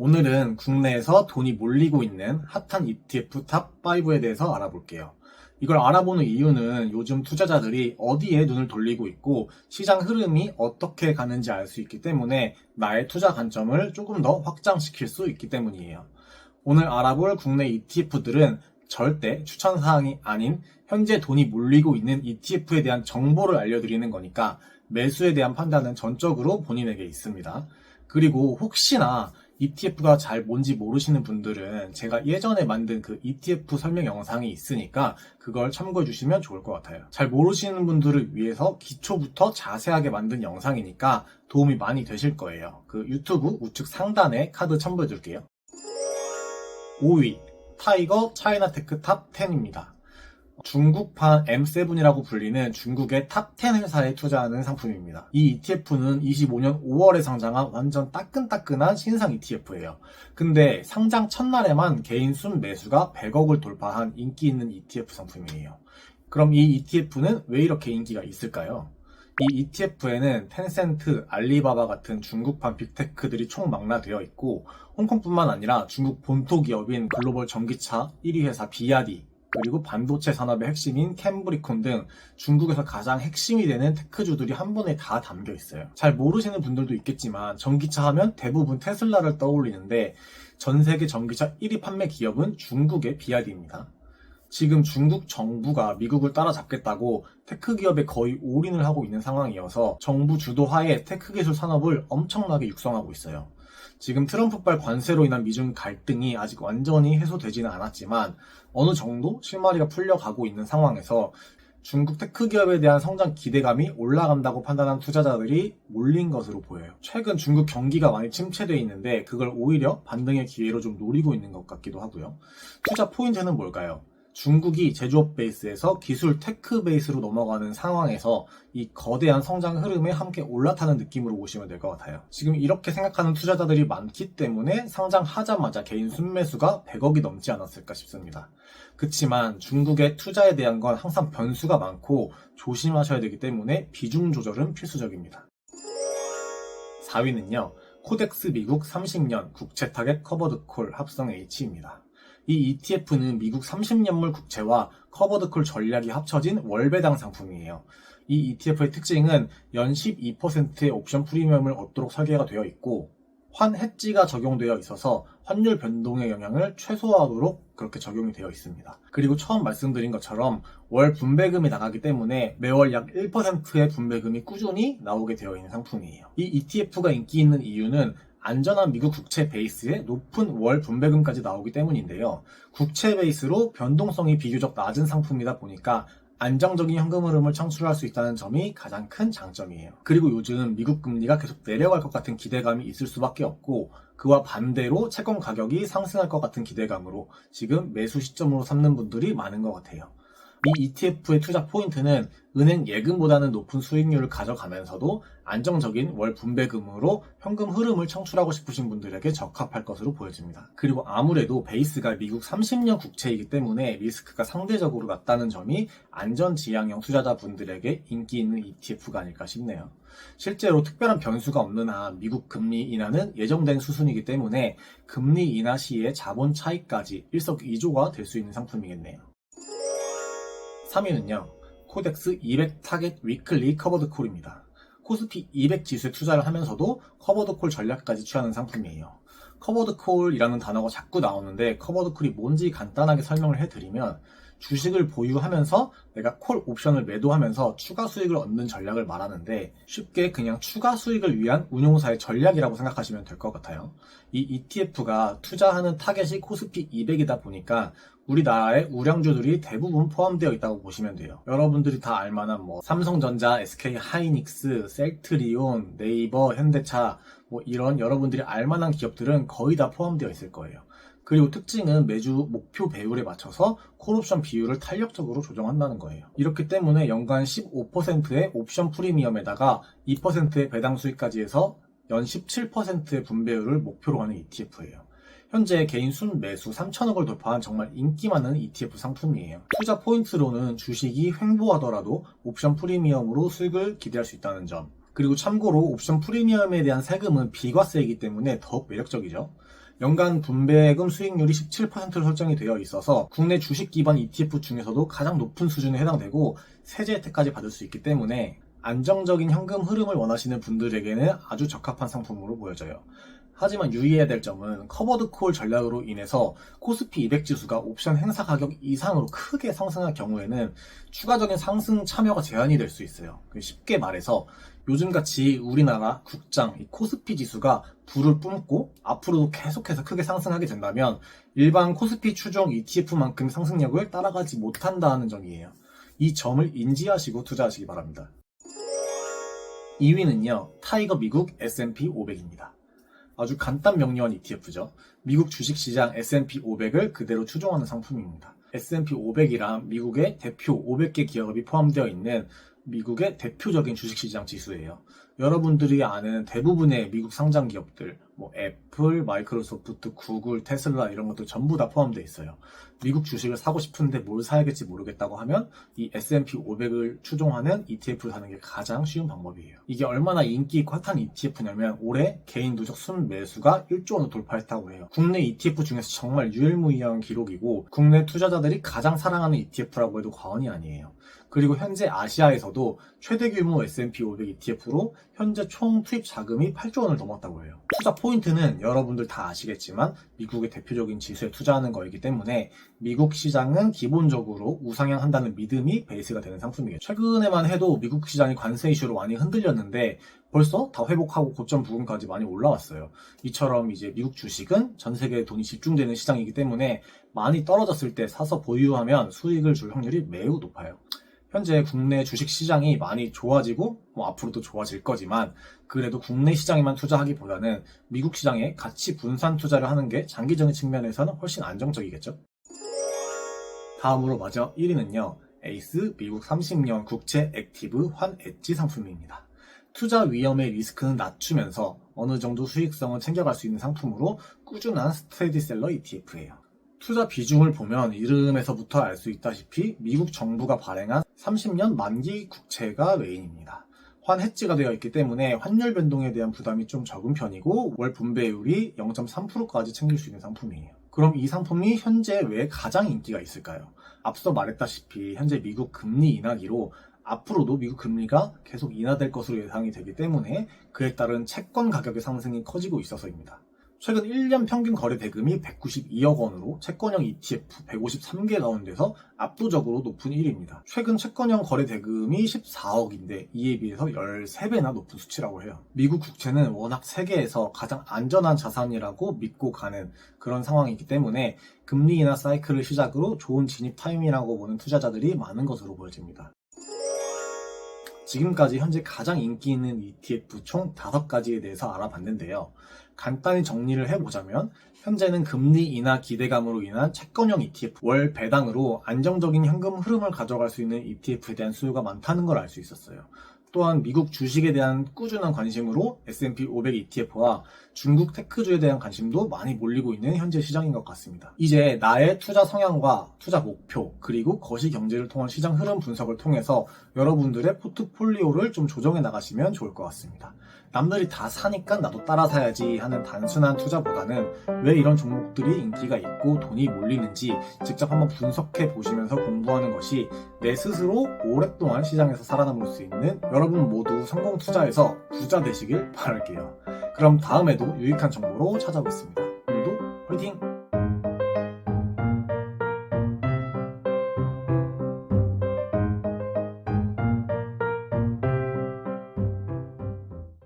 오늘은 국내에서 돈이 몰리고 있는 핫한 ETF 탑 5에 대해서 알아볼게요. 이걸 알아보는 이유는 요즘 투자자들이 어디에 눈을 돌리고 있고 시장 흐름이 어떻게 가는지 알 수 있기 때문에 나의 투자 관점을 조금 더 확장시킬 수 있기 때문이에요. 오늘 알아볼 국내 ETF들은 절대 추천 사항이 아닌 현재 돈이 몰리고 있는 ETF에 대한 정보를 알려드리는 거니까 매수에 대한 판단은 전적으로 본인에게 있습니다. 그리고 혹시나 ETF가 잘 뭔지 모르시는 분들은 제가 예전에 만든 그 ETF 설명 영상이 있으니까 그걸 참고해 주시면 좋을 것 같아요. 잘 모르시는 분들을 위해서 기초부터 자세하게 만든 영상이니까 도움이 많이 되실 거예요. 그 유튜브 우측 상단에 카드 첨부해 줄게요. 5위 타이거 차이나테크 탑 10입니다. 중국판 M7이라고 불리는 중국의 탑10 회사에 투자하는 상품입니다. 이 ETF는 25년 5월에 상장한 완전 따끈따끈한 신상 ETF예요. 근데 상장 첫날에만 개인 순 매수가 100억을 돌파한 인기 있는 ETF 상품이에요. 그럼 이 ETF는 왜 이렇게 인기가 있을까요? 이 ETF에는 텐센트, 알리바바 같은 중국판 빅테크들이 총망라되어 있고 홍콩뿐만 아니라 중국 본토 기업인 글로벌 전기차 1위 회사 비아디 그리고 반도체 산업의 핵심인 캠브리콘 등 중국에서 가장 핵심이 되는 테크주들이 한 번에 다 담겨 있어요. 잘 모르시는 분들도 있겠지만 전기차 하면 대부분 테슬라를 떠올리는데 전 세계 전기차 1위 판매 기업은 중국의 비아디입니다. 지금 중국 정부가 미국을 따라잡겠다고 테크 기업에 거의 올인을 하고 있는 상황이어서 정부 주도하에 테크 기술 산업을 엄청나게 육성하고 있어요. 지금 트럼프발 관세로 인한 미중 갈등이 아직 완전히 해소되지는 않았지만 어느 정도 실마리가 풀려가고 있는 상황에서 중국 테크 기업에 대한 성장 기대감이 올라간다고 판단한 투자자들이 몰린 것으로 보여요. 최근 중국 경기가 많이 침체되어 있는데 그걸 오히려 반등의 기회로 좀 노리고 있는 것 같기도 하고요. 투자 포인트는 뭘까요? 중국이 제조업 베이스에서 기술 테크 베이스로 넘어가는 상황에서 이 거대한 성장 흐름에 함께 올라타는 느낌으로 보시면 될 것 같아요. 지금 이렇게 생각하는 투자자들이 많기 때문에 상장하자마자 개인 순매수가 100억이 넘지 않았을까 싶습니다. 그치만 중국의 투자에 대한 건 항상 변수가 많고 조심하셔야 되기 때문에 비중 조절은 필수적입니다. 4위는요. 코덱스 미국 30년 국채 타겟 커버드 콜 합성 H입니다. 이 ETF는 미국 30년물 국채와 커버드콜 전략이 합쳐진 월배당 상품이에요. 이 ETF의 특징은 연 12%의 옵션 프리미엄을 얻도록 설계가 되어 있고 환 해지가 적용되어 있어서 환율 변동의 영향을 최소화하도록 그렇게 적용이 되어 있습니다. 그리고 처음 말씀드린 것처럼 월 분배금이 나가기 때문에 매월 약 1%의 분배금이 꾸준히 나오게 되어 있는 상품이에요. 이 ETF가 인기 있는 이유는 안전한 미국 국채 베이스에 높은 월 분배금까지 나오기 때문인데요. 국채 베이스로 변동성이 비교적 낮은 상품이다 보니까 안정적인 현금 흐름을 창출할 수 있다는 점이 가장 큰 장점이에요. 그리고 요즘 미국 금리가 계속 내려갈 것 같은 기대감이 있을 수밖에 없고 그와 반대로 채권 가격이 상승할 것 같은 기대감으로 지금 매수 시점으로 삼는 분들이 많은 것 같아요. 이 ETF의 투자 포인트는 은행 예금보다는 높은 수익률을 가져가면서도 안정적인 월 분배금으로 현금 흐름을 창출하고 싶으신 분들에게 적합할 것으로 보여집니다. 그리고 아무래도 베이스가 미국 30년 국채이기 때문에 리스크가 상대적으로 낮다는 점이 안전 지향형 투자자분들에게 인기 있는 ETF가 아닐까 싶네요. 실제로 특별한 변수가 없는 한 미국 금리 인하는 예정된 수순이기 때문에 금리 인하 시에 자본 차익까지 일석이조가 될 수 있는 상품이겠네요. 3위는요. 코덱스 200 타겟 위클리 커버드 콜입니다. 코스피 200 지수에 투자를 하면서도 커버드 콜 전략까지 취하는 상품이에요. 커버드 콜이라는 단어가 자꾸 나오는데 커버드 콜이 뭔지 간단하게 설명을 해드리면 주식을 보유하면서 내가 콜 옵션을 매도하면서 추가 수익을 얻는 전략을 말하는데 쉽게 그냥 추가 수익을 위한 운용사의 전략이라고 생각하시면 될 것 같아요. 이 ETF가 투자하는 타겟이 코스피 200이다 보니까 우리나라의 우량주들이 대부분 포함되어 있다고 보시면 돼요. 여러분들이 다 알만한 뭐 삼성전자, SK 하이닉스, 셀트리온, 네이버, 현대차 뭐 이런 여러분들이 알만한 기업들은 거의 다 포함되어 있을 거예요. 그리고 특징은 매주 목표 배율에 맞춰서 콜옵션 비율을 탄력적으로 조정한다는 거예요. 이렇기 때문에 연간 15%의 옵션 프리미엄에다가 2%의 배당 수익까지 해서 연 17%의 분배율을 목표로 하는 ETF예요. 현재 개인 순 매수 3천억을 돌파한 정말 인기 많은 ETF 상품이에요. 투자 포인트로는 주식이 횡보하더라도 옵션 프리미엄으로 수익을 기대할 수 있다는 점, 그리고 참고로 옵션 프리미엄에 대한 세금은 비과세이기 때문에 더욱 매력적이죠. 연간 분배금 수익률이 17%로 설정이 되어 있어서 국내 주식 기반 ETF 중에서도 가장 높은 수준에 해당되고 세제 혜택까지 받을 수 있기 때문에 안정적인 현금 흐름을 원하시는 분들에게는 아주 적합한 상품으로 보여져요. 하지만 유의해야 될 점은 커버드 콜 전략으로 인해서 코스피 200 지수가 옵션 행사 가격 이상으로 크게 상승할 경우에는 추가적인 상승 참여가 제한이 될 수 있어요. 쉽게 말해서 요즘같이 우리나라 국장 이 코스피 지수가 불을 뿜고 앞으로도 계속해서 크게 상승하게 된다면 일반 코스피 추종 ETF만큼 상승력을 따라가지 못한다는 점이에요. 이 점을 인지하시고 투자하시기 바랍니다. 2위는요, 타이거 미국 S&P 500입니다. 아주 간단 명료한 ETF죠. 미국 주식시장 S&P 500을 그대로 추종하는 상품입니다. S&P 500이란 미국의 대표 500개 기업이 포함되어 있는 미국의 대표적인 주식시장 지수예요. 여러분들이 아는 대부분의 미국 상장 기업들, 뭐 애플, 마이크로소프트, 구글, 테슬라 이런 것들 전부 다 포함되어 있어요. 미국 주식을 사고 싶은데 뭘 사야겠지 모르겠다고 하면 이 S&P 500을 추종하는 ETF를 사는 게 가장 쉬운 방법이에요. 이게 얼마나 인기 있고 ETF냐면 올해 개인 누적 순 매수가 1조 원을 돌파했다고 해요. 국내 ETF 중에서 정말 유일무이한 기록이고 국내 투자자들이 가장 사랑하는 ETF라고 해도 과언이 아니에요. 그리고 현재 아시아에서도 최대 규모 S&P 500 ETF로 현재 총 투입 자금이 8조 원을 넘었다고 해요. 투자 포인트는 여러분들 다 아시겠지만 미국의 대표적인 지수에 투자하는 거이기 때문에 미국 시장은 기본적으로 우상향한다는 믿음이 베이스가 되는 상품이에요. 최근에만 해도 미국 시장이 관세 이슈로 많이 흔들렸는데 벌써 다 회복하고 고점 부근까지 많이 올라왔어요. 이처럼 이제 미국 주식은 전 세계에 돈이 집중되는 시장이기 때문에 많이 떨어졌을 때 사서 보유하면 수익을 줄 확률이 매우 높아요. 현재 국내 주식 시장이 많이 좋아지고 뭐 앞으로도 좋아질 거지만 그래도 국내 시장에만 투자하기보다는 미국 시장에 같이 분산 투자를 하는 게 장기적인 측면에서는 훨씬 안정적이겠죠. 다음으로 마지막 1위는요. 에이스 미국 30년 국채 액티브 환 엣지 상품입니다. 투자 위험의 리스크는 낮추면서 어느 정도 수익성을 챙겨갈 수 있는 상품으로 꾸준한 스테디셀러 ETF예요. 투자 비중을 보면 이름에서부터 알 수 있다시피 미국 정부가 발행한 30년 만기 국채가 메인입니다. 환 해지가 되어 있기 때문에 환율 변동에 대한 부담이 좀 적은 편이고 월 분배율이 0.3%까지 챙길 수 있는 상품이에요. 그럼 이 상품이 현재 왜 가장 인기가 있을까요? 앞서 말했다시피 현재 미국 금리 인하기로 앞으로도 미국 금리가 계속 인하될 것으로 예상이 되기 때문에 그에 따른 채권 가격의 상승이 커지고 있어서입니다. 최근 1년 평균 거래 대금이 192억 원으로 채권형 ETF 153개 가운데서 압도적으로 높은 1위입니다. 최근 채권형 거래 대금이 14억인데 이에 비해서 13배나 높은 수치라고 해요. 미국 국채는 워낙 세계에서 가장 안전한 자산이라고 믿고 가는 그런 상황이기 때문에 금리 인하 사이클을 시작으로 좋은 진입 타임이라고 보는 투자자들이 많은 것으로 보여집니다. 지금까지 현재 가장 인기 있는 ETF 총 5가지에 대해서 알아봤는데요. 간단히 정리를 해보자면 현재는 금리 인하 기대감으로 인한 채권형 ETF 월 배당으로 안정적인 현금 흐름을 가져갈 수 있는 ETF에 대한 수요가 많다는 걸 알 수 있었어요. 또한 미국 주식에 대한 꾸준한 관심으로 S&P 500 ETF와 중국 테크주에 대한 관심도 많이 몰리고 있는 현재 시장인 것 같습니다. 이제 나의 투자 성향과 투자 목표 그리고 거시 경제를 통한 시장 흐름 분석을 통해서 여러분들의 포트폴리오를 좀 조정해 나가시면 좋을 것 같습니다. 남들이 다 사니까 나도 따라 사야지 하는 단순한 투자보다는 왜 이런 종목들이 인기가 있고 돈이 몰리는지 직접 한번 분석해 보시면서 공부하는 것이 내 스스로 오랫동안 시장에서 살아남을 수 있는 여러분 모두 성공 투자에서 부자 되시길 바랄게요. 그럼 다음에도 유익한 정보로 찾아오겠습니다. 오늘도 화이팅!